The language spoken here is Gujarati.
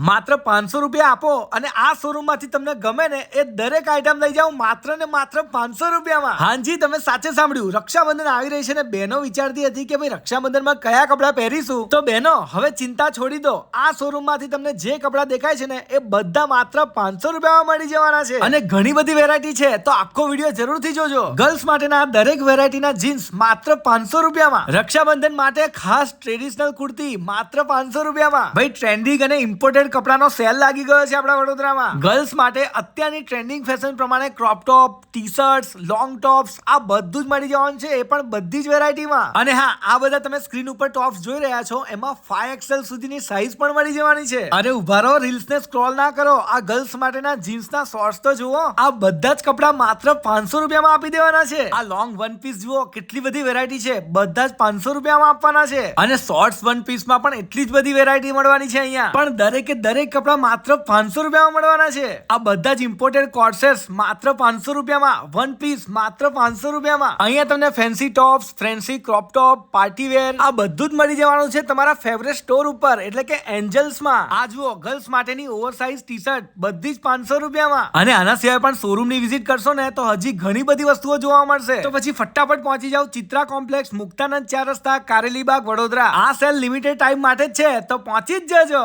માત્ર પાંચસો રૂપિયા આપો અને આ શોરૂમમાંથી તમને ગમે ને એ દરેક આઈટમ લઈ જાઓ માત્ર ને માત્ર પાંચસો રૂપિયામાં. હાજી, તમે સાચે સાંભળ્યું. રક્ષાબંધન આવી રહી છે ને બહેનો વિચારતી હતી કે ભાઈ રક્ષાબંધનમાં કયા કપડાં પહેરીશું? તો બહેનો, હવે ચિંતા છોડી દો. આ શોરૂમમાંથી તમને જે કપડાં દેખાય છે ને એ બધા માત્ર પાંચસો રૂપિયામાં મળી જવાના છે. અને ઘણી બધી વેરાયટી છે. તો આખો વીડિયો જરૂરથી જોજો. ગર્લ્સ માટેના દરેક વેરાયટીના જીન્સ માત્ર પાંચસો રૂપિયામાં. રક્ષાબંધન માટે ખાસ ટ્રેડિશનલ કુર્તી માત્ર પાંચસો રૂપિયામાં. ભાઈ ટ્રેન્ડિંગ અને ઇમ્પોર્ટેડ કપડાનો સેલ લાગી ગયો છે આપણા વડોદરામાં. ગર્લ્સ માટે અત્યારની ટ્રેન્ડિંગ ફેશન પ્રમાણે crop top T shirts long tops આ બધું જ મળી જવાનું છે, એ પણ બધી જ વેરાયટીમાં અને હા, આ બધા તમે સ્ક્રીન ઉપર ટોપ્સ જોઈ રહ્યા છો, એમાં ફાઈવ એક્સેલ સુધીની સાઈઝ પણ મળી જવાની છે. અરે ઊભા રહો રીલ્સ ને સ્ક્રોલ ના કરો. આ ગર્લ્સ માટેના જીન્સના શોર્ટ્સ તો જુઓ. આ બધા જ કપડા માત્ર પાંચસો રૂપિયામાં આપી દેવાના છે. આ લોંગ વન પીસ જુઓ, કેટલી બધી વેરાયટી છે. બધા જ પાંચસો રૂપિયામાં આપવાના છે. અને શોર્ટ્સ વન પીસમાં પણ એટલી જ બધી વેરાયટી મળવાની છે અહીંયા. પણ દરેકે દરેક કપડાં માત્ર પાંચસો રૂપિયામાં મળવાના છે. આ બધા જ ઇમ્પોર્ટેડ કોર્સેસ માત્ર પાંચસો રૂપિયામાં વન પીસ માત્ર પાંચસો રૂપિયામાં. અહીંયા તમને fancy tops fancy crop top party wear આ બધું જ મળી જવાનું છે તમારા ફેવરેટ સ્ટોર ઉપર, એટલે કે એન્જલ્સમાં આ જુઓ ગર્લ્સ માટેની ઓવરસાઇઝ ટી શર્ટ બધી જ પાંચસો રૂપિયામાં. અને આના સિવાય પણ શોરૂમની વિઝિટ કરશો ને, તો હજી ઘણી બધી વસ્તુઓ જોવા મળશે. તો પછી ફટાફટ પહોંચી જાઓ ચિત્રા કોમ્પ્લેક્સ મુક્તાનંદ ચાર રસ્તા, કારેલીબાગ, વડોદરા. આ સેલ લિમિટેડ ટાઈમ માટે જ છે, તો પહોંચી જ જજો.